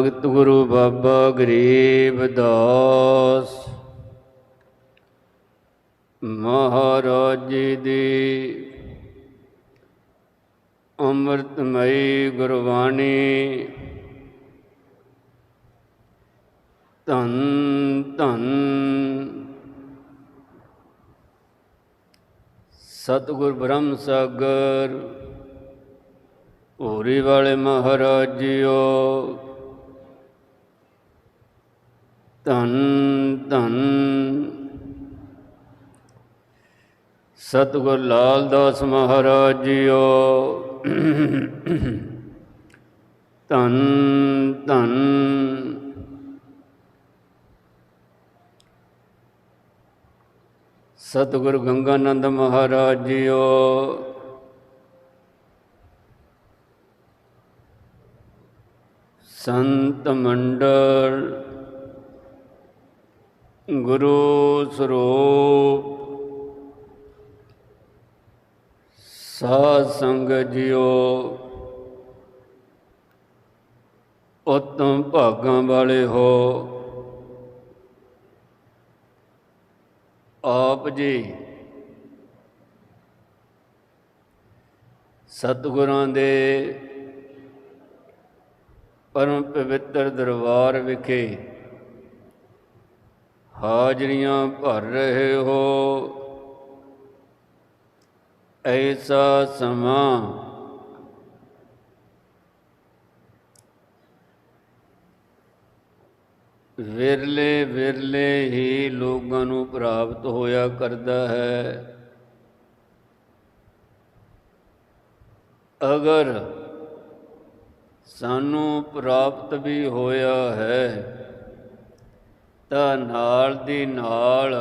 ਭਗਤ ਗੁਰੂ ਬਾਬਾ ਗਰੀਬ ਦਾਸ ਮਹਾਰਾਜ ਜੀ ਦੀ ਅੰਮ੍ਰਿਤਮਈ ਗੁਰਬਾਣੀ ਧੰਨ ਧੰਨ ਸਤਿਗੁਰ ਬ੍ਰਹਮ ਸਾਗਰ, ਹੋਰੀ ਵਾਲੇ ਮਹਾਰਾਜ ਜੀਓ। ਧੰਨ ਧੰਨ ਸਤਿਗੁਰ ਲਾਲ ਦਾਸ ਮਹਾਰਾਜ ਜੀਓ। ਧੰਨ ਧੰਨ ਸਤਿਗੁਰ ਗੰਗਾਨੰਦ ਮਹਾਰਾਜ ਜੀਓ। ਸੰਤ ਮੰਡਲ ਗੁਰੂ ਸਰੂਪ ਸਾਧ ਸੰਗ ਜੀਓ, ਉਤਮ ਭਾਗਾਂ ਵਾਲੇ ਹੋ। ਆਪ ਜੀ ਸਤਿਗੁਰਾਂ ਦੇ ਪਰਮ ਪਵਿੱਤਰ ਦਰਬਾਰ ਵਿਖੇ ਹਾਜ਼ਰੀਆਂ ਭਰ ਰਹੇ ਹੋ। ਐਸਾ ਸਮਾਂ ਵਿਰਲੇ ਵਿਰਲੇ ਹੀ ਲੋਕਾਂ ਨੂੰ ਪ੍ਰਾਪਤ ਹੋਇਆ ਕਰਦਾ ਹੈ। ਅਗਰ ਸਾਨੂੰ ਪ੍ਰਾਪਤ ਵੀ ਹੋਇਆ ਹੈ ਤਾਂ ਨਾਲ ਦੀ ਨਾਲ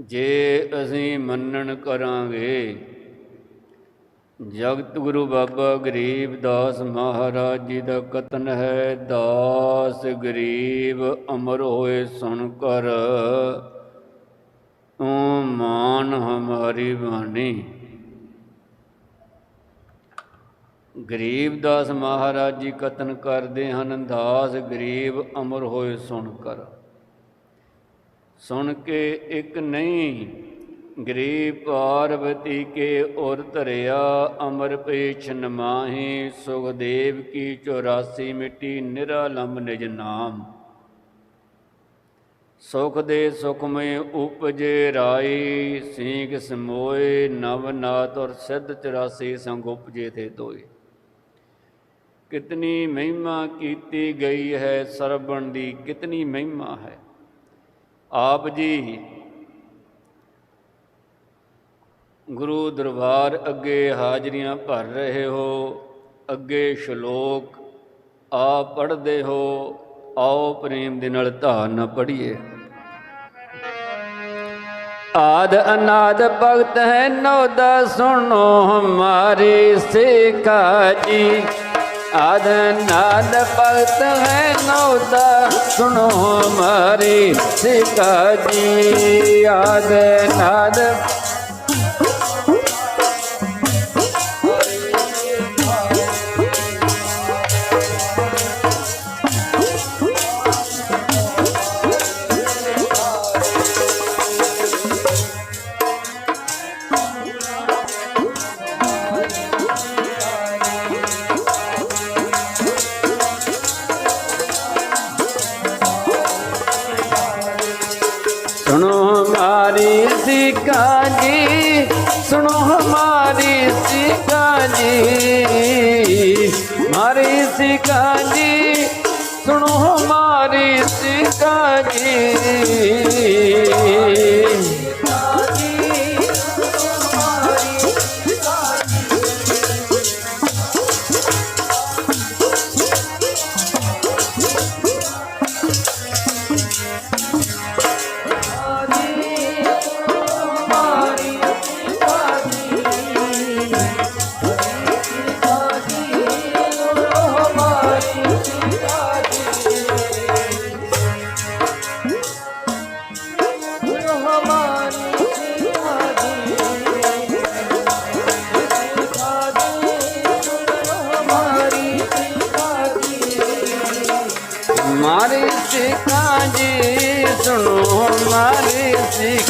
ਜੇ ਅਸੀਂ ਮੰਨਣ ਕਰਾਂਗੇ। ਜਗਤ ਗੁਰੂ ਬਾਬਾ ਗਰੀਬ ਦਾਸ ਮਹਾਰਾਜ ਜੀ ਦਾ ਕਤਨ ਹੈ, ਦਾਸ ਗਰੀਬ ਅਮਰ ਹੋਏ ਸੁਣ ਕਰ। ਤੂੰ ਮਾਨ ਹਮਾਰੀ ਬਾਣੀ। ਗਰੀਬ ਦਾਸ ਮਹਾਰਾਜ ਜੀ ਕਤਨ ਕਰਦੇ ਹਨ, ਦਾਸ ਗਰੀਬ ਅਮਰ ਹੋਏ ਸੁਣ ਕਰ। ਸੁਣ ਕੇ ਇੱਕ ਨਹੀਂ, ਗਰੀਬ ਪਾਰਵਤੀ ਕੇ ਔਰ ਧਰਿਆ, ਅਮਰ ਪੇਛਨ ਨਮਾਹੀ ਸੁਖਦੇਵ ਕੀ 84 ਮਿੱਟੀ, ਨਿਰਾਲੰਬ ਨਿਜ ਨਾਮ। ਸੁਖ ਦੇ ਸੁਖਮੇ ਉਪਜੇ ਰਾਈ, ਸੀਖ ਸਮੋਏ ਨਵਨਾਤ ਔਰ ਸਿੱਧ 84 ਸੰਗ ਉਪਜੇ ਥੇ ਤੋਏ ਕਿਤਨੀ ਮਹਿਮਾ ਕੀਤੀ ਗਈ ਹੈ ਸਰਬਣ ਦੀ, ਕਿਤਨੀ ਮਹਿਮਾ ਹੈ। ਆਪ ਜੀ ਗੁਰੂ ਦਰਬਾਰ ਅੱਗੇ ਹਾਜ਼ਰੀਆਂ ਭਰ ਰਹੇ ਹੋ, ਅੱਗੇ ਸ਼ਲੋਕ ਆ ਪੜ੍ਹਦੇ ਹੋ, ਆਓ ਪ੍ਰੇਮ ਦੇ ਨਾਲ ਧਾਰ ਨਾ ਪੜ੍ਹੀਏ। ਆਦ ਅਨਾਦ ਭਗਤ ਹੈ ਨੋਦਾ ਸੁਣੋ ਹਮਾਰੀ ਸਿੱਖਾ ਜੀ। ਆਦ ਨਾਦ ਭਗਤ ਹੈ ਨੋਦਾ। ਸੁਣੋ ਹਮਾਰੀ ਸਿੱਖਾ ਜੀ ਆਦ ਨਾਦ શિકાજી મારી શિકાજી સુણો મારી શિકાજી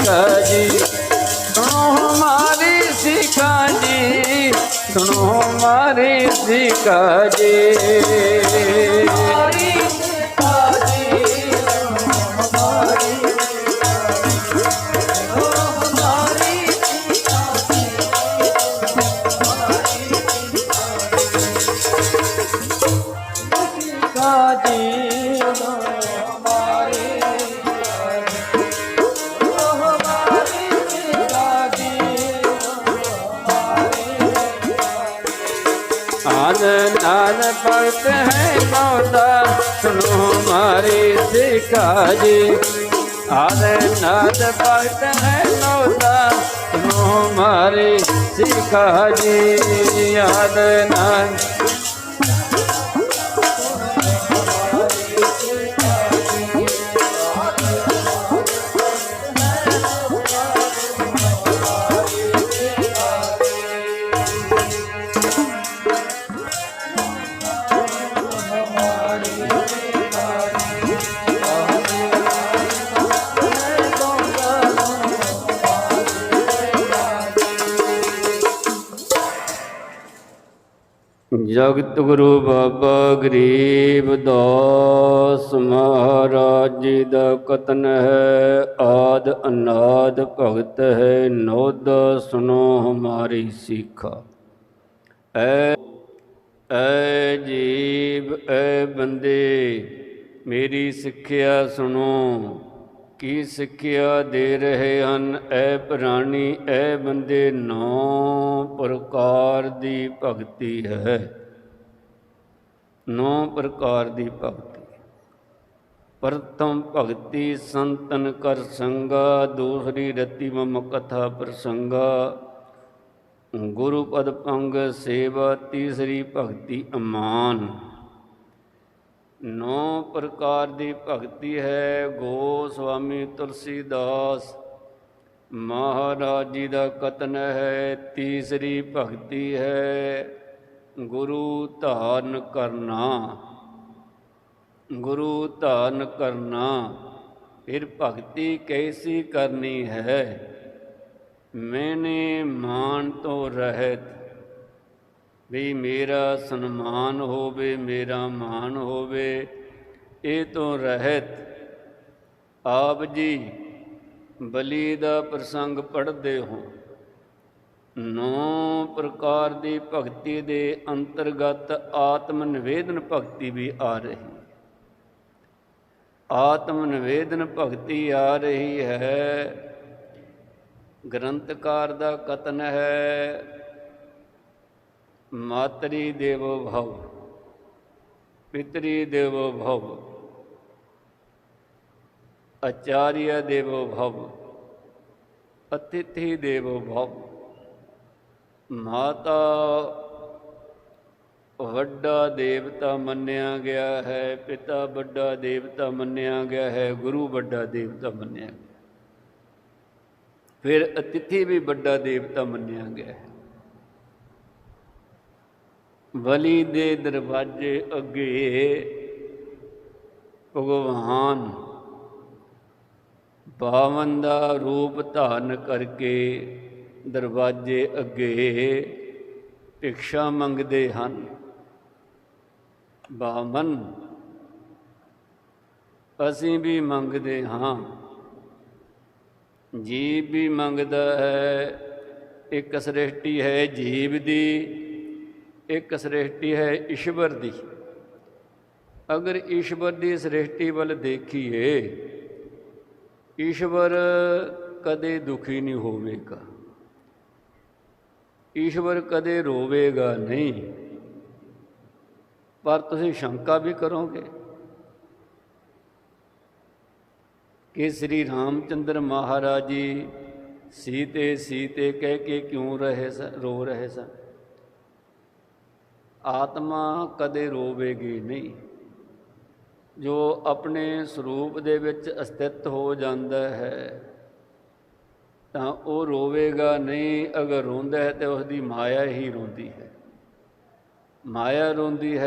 ਸਿੱਖਾਂ ਜੀ ਸੁਣੋ ਹਮਾਰੀ ਸਿੱਖਾਂ ਜੀ ਸੁਣੋ आनंद भक्त है मौता सुनो हमारी सिखा जी आनंद आनंद भक्त है मौता सुनो हमारी सिखा जी आनंद ਜਗਤ ਗੁਰੂ ਬਾਬਾ ਗਰੀਬ ਦਾਸ ਮਹਾਰਾਜ ਜੀ ਦਾ ਕਤਨ ਹੈ, ਆਦ ਅਨਾਦ ਭਗਤ ਹੈ, ਨੋਦ ਸੁਨੋ ਹਮਾਰੀ ਸਿੱਖਾ। ਐ ਐ ਜੀਵ, ਐ ਬੰਦੇ, ਮੇਰੀ ਸਿੱਖਿਆ ਸੁਣੋ। ਕੀ ਸਿੱਖਿਆ ਦੇ ਰਹੇ ਹਨ? ਐ ਪ੍ਰਾਣੀ, ਐ ਬੰਦੇ ਨੌ ਪ੍ਰਕਾਰ ਦੀ ਭਗਤੀ ਹੈ। ਨੌ ਪ੍ਰਕਾਰ ਦੀ ਭਗਤੀ। ਪ੍ਰਥਮ ਭਗਤੀ ਸੰਤਨ ਕਰ ਸੰਗਾ, ਦੂਸਰੀ ਰਤੀ ਮਮ ਕਥਾ ਪ੍ਰਸੰਗਾ। ਗੁਰੂ ਪਦ ਪੰਗ ਸੇਵਾ, ਤੀਸਰੀ ਭਗਤੀ ਅਮਾਨ। ਨੌ ਪ੍ਰਕਾਰ ਦੀ ਭਗਤੀ ਹੈ, ਗੋ ਸੁਆਮੀ ਤੁਲਸੀਦਾਸ। ਮਹਾਰਾਜ ਜੀ ਦਾ ਕਤਨ ਹੈ, ਤੀਸਰੀ ਭਗਤੀ ਹੈ, ਗੁਰੂ ਧਾਰਨ ਕਰਨਾ। ਗੁਰੂ ਧਾਰਨ ਕਰਨਾ, ਫਿਰ ਭਗਤੀ ਕੈਸੀ ਕਰਨੀ ਹੈ? ਮੈਨੇ ਮਾਨ ਤੋਂ ਰਹਿਤ ਵੀ ਮੇਰਾ ਸਨਮਾਨ ਹੋਵੇ, ਮੇਰਾ ਮਾਨ ਹੋਵੇ, ਇਹ ਤੋਂ ਰਹਿਤ ਆਪ ਜੀ ਬਲੀ ਦਾ ਪ੍ਰਸੰਗ ਪੜ੍ਹਦੇ ਹੋ। ਨੌ ਪ੍ਰਕਾਰ ਦੀ ਭਗਤੀ ਦੇ ਅੰਤਰਗਤ ਆਤਮ ਨਿਵੇਦਨ ਭਗਤੀ ਵੀ ਆ ਰਹੀ ਆਤਮ ਨਿਵੇਦਨ ਭਗਤੀ ਆ ਰਹੀ ਹੈ। ਗ੍ਰੰਥਕਾਰ ਦਾ ਕਤਨ ਹੈ। ਮਾਤਰੀ ਦੇਵੋ ਭਵ, ਪਿਤਰੀ ਦੇਵੋ ਭਵ, ਆਚਾਰਿਆ ਦੇਵੋ ਭਵ, ਅਤਿਥੀ ਦੇਵੋ ਭਵ। ਮਾਤਾ ਵੱਡਾ ਦੇਵਤਾ ਮੰਨਿਆ ਗਿਆ ਹੈ, ਪਿਤਾ ਵੱਡਾ ਦੇਵਤਾ ਮੰਨਿਆ ਗਿਆ ਹੈ, ਗੁਰੂ ਵੱਡਾ ਦੇਵਤਾ ਮੰਨਿਆ ਗਿਆ। ਫਿਰ ਅਤਿਥੀ ਵੀ ਵੱਡਾ ਦੇਵਤਾ ਮੰਨਿਆ ਗਿਆ ਹੈ। ਬਲੀ ਦੇ ਦਰਵਾਜ਼ੇ ਅੱਗੇ ਭਗਵਾਨ ਬਾਵਨ ਦਾ ਰੂਪ ਧਾਰਨ ਕਰਕੇ ਦਰਵਾਜ਼ੇ ਅੱਗੇ ਭਿਕਸ਼ਾ ਮੰਗਦੇ ਹਨ। ਬਾਵਨ, ਅਸੀਂ ਵੀ ਮੰਗਦੇ ਹਾਂ। ਜੀਵ ਵੀ ਮੰਗਦਾ ਹੈ, ਇੱਕ ਸ੍ਰਿਸ਼ਟੀ ਹੈ ਜੀਵ ਦੀ। ਇੱਕ ਸ੍ਰਿਸ਼ਟੀ ਹੈ ਈਸ਼ਵਰ ਦੀ। ਅਗਰ ਈਸ਼ਵਰ ਦੀ ਸ੍ਰਿਸ਼ਟੀ ਵੱਲ ਦੇਖੀਏ, ਈਸ਼ਵਰ ਕਦੇ ਦੁਖੀ ਨਹੀਂ ਹੋਵੇਗਾ। ਈਸ਼ਵਰ ਕਦੇ ਰੋਵੇਗਾ ਨਹੀਂ। ਪਰ ਤੁਸੀਂ ਸ਼ੰਕਾ ਵੀ ਕਰੋਗੇ ਕਿ ਸ੍ਰੀ ਰਾਮਚੰਦਰ ਮਹਾਰਾਜ ਜੀ ਸੀਤੇ ਸੀਤੇ ਕਹਿ ਕੇ ਕਿਉਂ ਰਹੇ ਸਨ, ਰੋ ਰਹੇ ਸਨ? ਆਤਮਾ ਕਦੇ ਰੋਵੇਗੀ ਨਹੀਂ। ਜੋ ਆਪਣੇ ਸਰੂਪ ਦੇ ਵਿੱਚ ਅਸਥਿਤ ਹੋ ਜਾਂਦਾ ਹੈ, ਤਾਂ ਉਹ ਰੋਵੇਗਾ ਨਹੀਂ। ਅਗਰ ਰੋਂਦਾ ਹੈ, ਤੇ ਉਸ ਦੀ ਮਾਇਆ ਹੀ ਰੋਂਦੀ ਹੈ। ਮਾਇਆ ਰੋਂਦੀ ਹੈ।